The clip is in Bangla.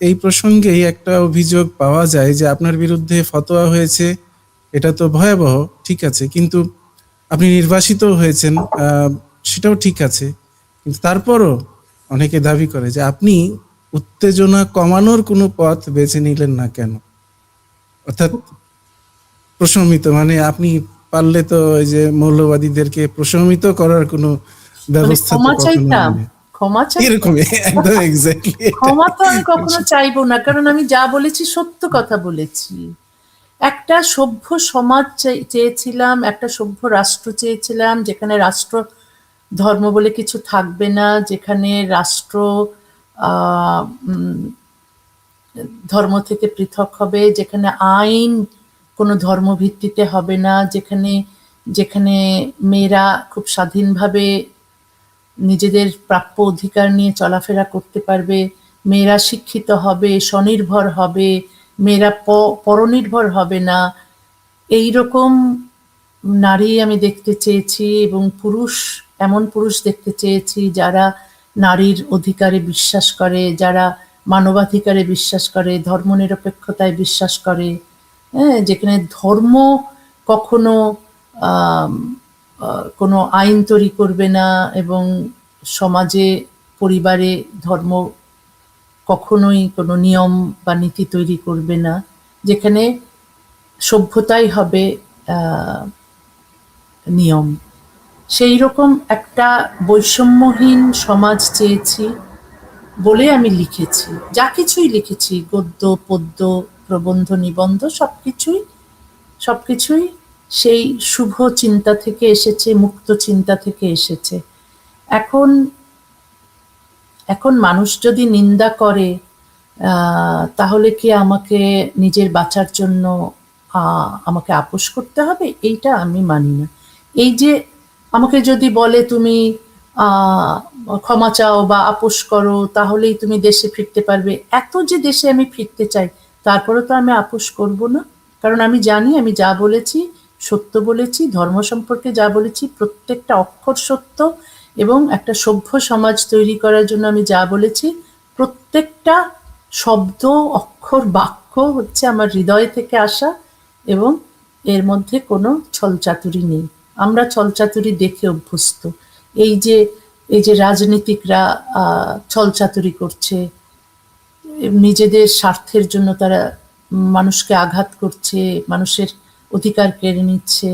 এই প্রসঙ্গেই একটা অভিযোগ পাওয়া যায় যে আপনার বিরুদ্ধে ফতোয়া হয়েছে এটা তো ভয়াবহ ঠিক আছে কিন্তু আপনি নির্বাসিত হয়েছেন সেটাও ঠিক আছে। কিন্তু তারপরও অনেকে দাবি করে যে আপনি উত্তেজনা কমানোর কোনো পথ বেছে নিলেন না কেন? অর্থাৎ প্রশমিত মানে আপনি পারলে তো ওই যে মৌলবাদীদেরকে প্রশমিত করার কোনো মানে ব্যবস্থা ক্ষমা চাই এরকমই একদম এক্স্যাক্টলি ক্ষমা তো আমি কখনো চাইব না কারণ আমি যা বলেছি সত্য কথা বলেছি। একটা সভ্য সমাজ চেয়েছিলাম একটা সভ্য রাষ্ট্র চেয়েছিলাম যেখানে রাষ্ট্র ধর্ম বলে কিছু থাকবে না যেখানে রাষ্ট্র ধর্ম থেকে পৃথক হবে যেখানে আইন কোনো ধর্মভিত্তিতে হবে না যেখানে যেখানে মেয়েরা খুব স্বাধীনভাবে নিজেদের প্রাপ্য অধিকার নিয়ে চলাফেরা করতে পারবে, মেয়েরা শিক্ষিত হবে, স্বনির্ভর হবে, মেয়েরা পরনির্ভর হবে না। এই রকম নারী আমি দেখতে চেয়েছি এবং পুরুষ, এমন পুরুষ দেখতে চেয়েছি যারা নারীর অধিকারে বিশ্বাস করে, যারা মানবাধিকারে বিশ্বাস করে, ধর্মনিরপেক্ষতায় বিশ্বাস করে। হ্যাঁ যেখানে ধর্ম কখনো কোনো আইন তৈরি করবে না এবং সমাজে, পরিবারে ধর্ম কখনোই কোনো নিয়ম বা নীতি তৈরি করবে না, যেখানে সভ্যতাই হবে নিয়ম। সেই রকম একটা বৈষম্যহীন সমাজ চেয়েছি বলে আমি লিখেছি। যা কিছুই লিখেছি, গদ্য, পদ্য, প্রবন্ধ, নিবন্ধ সব কিছুই সবকিছুই সবকিছুই সেই শুভ চিন্তা থেকে এসেছে, মুক্ত চিন্তা থেকে এসেছে। এখন এখন মানুষ যদি নিন্দা করে তাহলে কি আমাকে নিজের বাঁচার জন্য আমাকে আপোষ করতে হবে? এইটা আমি মানি না। এই যে আমাকে যদি বলে তুমি ক্ষমা চাও বা আপোষ করো, তাহলেই তুমি দেশে ফিরতে পারবে। এত যে দেশে আমি ফিরতে চাই তারপরে তো আমি আপোষ করব না। কারণ আমি জানি, আমি যা বলেছি সত্য বলেছি, ধর্ম সম্পর্কে যা বলেছি, প্রত্যেকটা অক্ষর সত্য এবং একটা সভ্য সমাজ তৈরি করার জন্য আমি যা বলেছি, প্রত্যেকটা শব্দ, অক্ষর, বাক্য হচ্ছে আমার হৃদয় থেকে আসা এবং এর মধ্যে কোনো ছলচাতুরি নেই। আমরা ছলচাতুরি দেখে অভ্যস্ত। এই যে এই যে রাজনীতিকরা ছলচাতুরি করছে, নিজেদের স্বার্থের জন্য তারা মানুষকে আঘাত করছে, মানুষের অধিকার কেড়ে নিচ্ছে।